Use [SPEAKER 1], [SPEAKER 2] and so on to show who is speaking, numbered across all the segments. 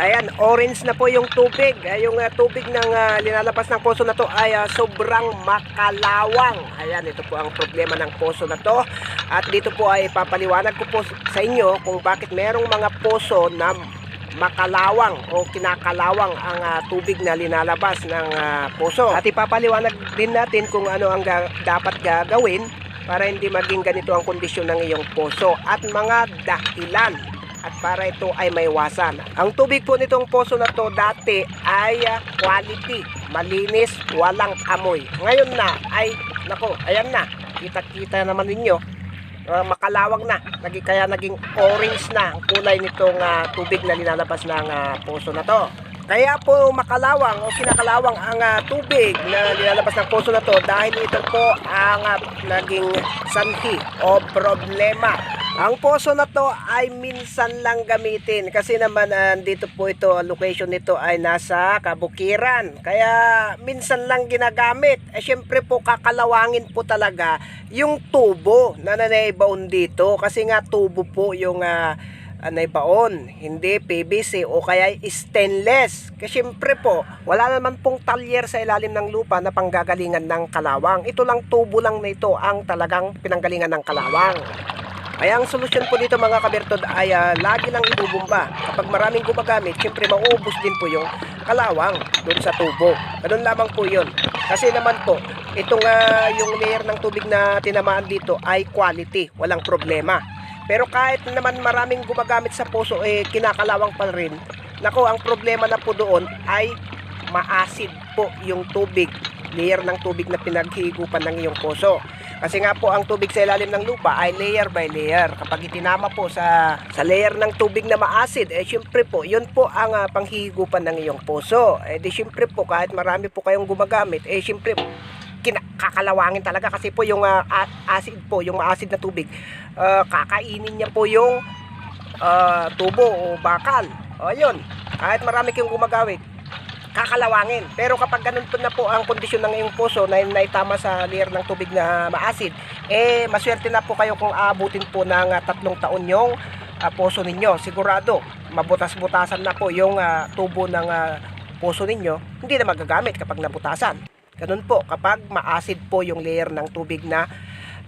[SPEAKER 1] Ayan, orange na po yung tubig. Ay, yung ah, tubig ng ah, linalabas ng poso na to ay ah, sobrang makalawang. Ayan, ito po ang problema ng poso na to. At dito po ay papaliwanag ko po sa inyo kung bakit merong mga poso na makalawang o kinakalawang ang ah, tubig na linalabas ng ah, poso. At ipapaliwanag din natin kung ano ang ga- dapat gagawin para hindi maging ganito ang kondisyon ng iyong poso at mga dahilan at para ito ay maiwasan. Ang tubig po nitong poso na to dati ay ah, quality, malinis, walang amoy. Ngayon na ay, nako, ayan na, kita-kita naman ninyo, uh, makalawang na, naging, kaya naging orange na ang kulay nitong ah, tubig na linalabas ng ah, poso na to. Kaya po makalawang o kinakalawang ang ah, tubig na nilalabas ng poso na to dahil ito po ang ah, naging sanhi o problema. Ang poso na to ay minsan lang gamitin kasi naman ah, dito po ito, ang location nito ay nasa kabukiran. Kaya minsan lang ginagamit. Eh syempre po kakalawangin po talaga yung tubo na nanaybaon dito kasi nga tubo po yung ah, anay baon, hindi PVC o kaya stainless. Kasi syempre po, wala naman pong talyer sa ilalim ng lupa na panggagalingan ng kalawang. Ito lang tubo lang na ito ang talagang pinanggalingan ng kalawang. Kaya ang solusyon po dito mga kabertod ay ah, lagi lang ibubumba. Kapag maraming gumagamit, syempre mauubos din po yung kalawang doon sa tubo. Ganun lamang po yun. Kasi naman po, itong ah, yung layer ng tubig na tinamaan dito ay quality, walang problema. Pero kahit naman maraming gumagamit sa puso, eh kinakalawang pa rin. Nako, ang problema na po doon ay maasid po yung tubig, layer ng tubig na pinaghihigupan ng iyong puso. Kasi nga po ang tubig sa ilalim ng lupa ay layer by layer. Kapag itinama po sa sa layer ng tubig na maasid, eh syempre po, yun po ang ah, panghihigupan ng iyong puso. Eh di syempre po kahit marami po kayong gumagamit, eh syempre kinakakalawangin talaga kasi po yung a- acid po, yung maasid na tubig, ah, kakainin niya po yung ah, tubo o bakal. O yun, kahit marami kayong gumagamit, kakalawangin. Pero kapag ganun po na po ang kondisyon ng iyong puso na naitama sa layer ng tubig na maasid, eh maswerte na po kayo kung aabutin po ng ah, tatlong taon yung ah, puso ninyo. Sigurado, mabutas-butasan na po yung ah, tubo ng ah, puso ninyo, hindi na magagamit kapag nabutasan. Ganun po, kapag maasid po yung layer ng tubig na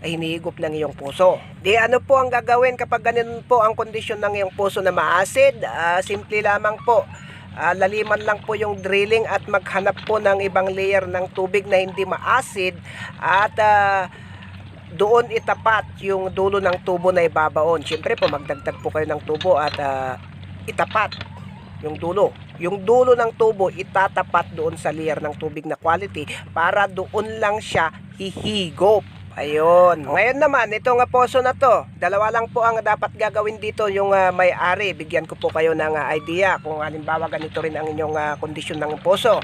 [SPEAKER 1] hinihigop ng iyong puso. Di ano po ang gagawin kapag ganun po ang kondisyon ng iyong puso na maasid? Ah, simple lamang po. Ah, laliman lang po yung drilling at maghanap po ng ibang layer ng tubig na hindi maasid at ah, doon itapat yung dulo ng tubo na ibabaon. Siyempre po magdagdag po kayo ng tubo at ah, itapat yung dulo. Yung dulo ng tubo itatapat doon sa layer ng tubig na quality para doon lang siya hihigop. Ayun. Ngayon naman, ito nga poso na to. Dalawa lang po ang dapat gagawin dito yung ah, may-ari. Bigyan ko po kayo ng ah, idea kung halimbawa ganito rin ang inyong ah, kondisyon ng poso.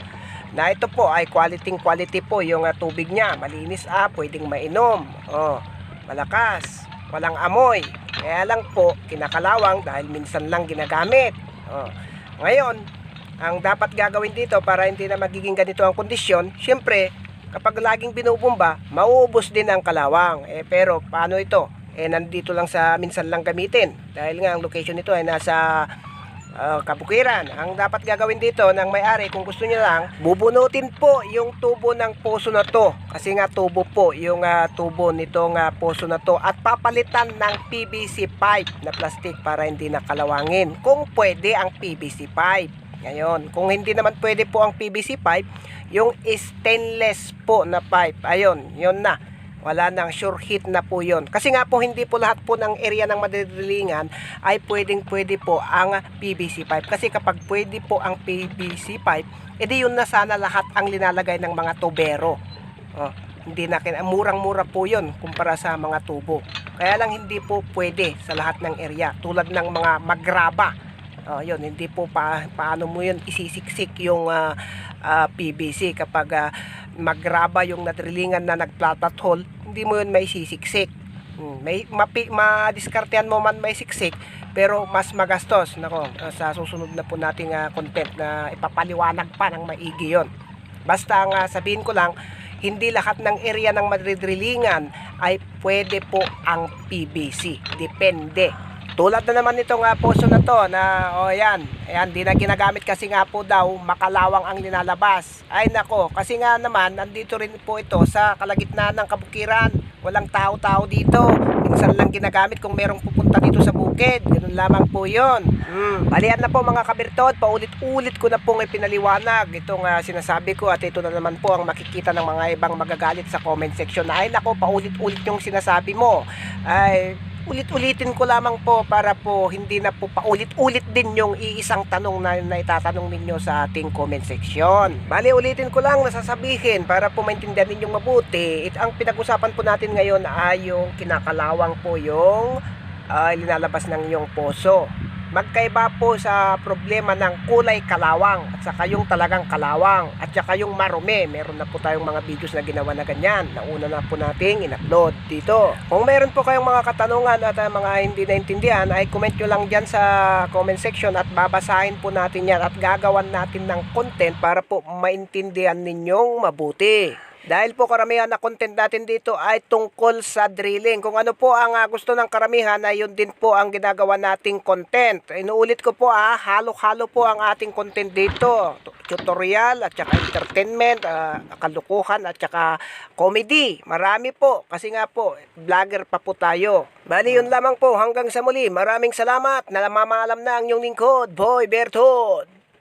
[SPEAKER 1] Na ito po ay quality quality po yung ah, tubig niya. Malinis ah, pwedeng mainom. Oh, malakas, walang amoy. Kaya lang po, kinakalawang dahil minsan lang ginagamit. Oh. Ngayon, ang dapat gagawin dito para hindi na magiging ganito ang kondisyon, syempre, kapag laging binubumba, mauubos din ang kalawang. Eh, pero paano ito? Eh, nandito lang sa minsan lang gamitin. Dahil nga ang location nito ay nasa ah, kabukiran. Ang dapat gagawin dito ng may-ari kung gusto niya lang, bubunutin po yung tubo ng poso na to. Kasi nga tubo po yung ah, tubo nitong ah, poso na to at papalitan ng PVC pipe na plastic para hindi nakalawangin. Kung pwede ang PVC pipe. Ngayon, kung hindi naman pwede po ang PVC pipe, yung stainless po na pipe, ayun, yun na. Wala nang sure hit na po yun. Kasi nga po, hindi po lahat po ng area ng madidrilingan ay pwedeng pwede po ang PVC pipe. Kasi kapag pwede po ang PVC pipe, edi yun na sana lahat ang linalagay ng mga tubero. Oh, hindi na murang-mura po yun kumpara sa mga tubo. Kaya lang hindi po pwede sa lahat ng area. Tulad ng mga magraba. Oh, yun, hindi po pa, paano mo yun isisiksik yung ah, ah, PVC kapag ah, magraba yung nadrilingan na nagplatat hole, hindi mo yun may sisiksik. Hmm, may mapi, madiskartehan mo man may siksik, pero mas magastos. Nako, sa susunod na po nating ah, content na ipapaliwanag pa ng maigi yon. Basta ang ah, sabihin ko lang, hindi lahat ng area ng madridrilingan ay pwede po ang PVC. Depende. Tulad na naman nito nga poso na to na o yan, ayan, di na ginagamit kasi nga po daw makalawang ang linalabas. Ay nako, kasi nga naman nandito rin po ito sa kalagitnaan ng kabukiran. Walang tao-tao dito. Minsan lang ginagamit kung merong pupunta dito sa bukid. Ganun lamang po yun. Hmm. Balian na po mga kabirtod, paulit-ulit ko na pong ipinaliwanag itong ah, sinasabi ko at ito na naman po ang makikita ng mga ibang magagalit sa comment section na ay nako, paulit-ulit yung sinasabi mo. Ay, ulit-ulitin ko lamang po para po hindi na po paulit-ulit din yung iisang tanong na, na itatanong ninyo sa ating comment section. Bali, ulitin ko lang na sasabihin para po maintindihan ninyong mabuti. It, ang pinag-usapan po natin ngayon ay yung kinakalawang po yung ah, linalabas ng iyong poso. Magkaiba po sa problema ng kulay kalawang at saka yung talagang kalawang at saka yung marumi. Meron na po tayong mga videos na ginawa na ganyan. Nauna na po nating in-upload dito. Kung meron po kayong mga katanungan at ah, mga hindi naintindihan ay comment nyo lang dyan sa comment section at babasahin po natin yan at gagawan natin ng content para po maintindihan ninyong mabuti. Dahil po karamihan na content natin dito ay tungkol sa drilling. Kung ano po ang ah, gusto ng karamihan ay yun din po ang ginagawa nating content. Inuulit ko po ah, halo-halo po ang ating content dito. Tutorial at saka entertainment, ah, kalukuhan at saka comedy. Marami po kasi nga po vlogger pa po tayo. Bali yun lamang po hanggang sa muli. Maraming salamat. Nalamamaalam na ang inyong lingkod, Boy Bertod.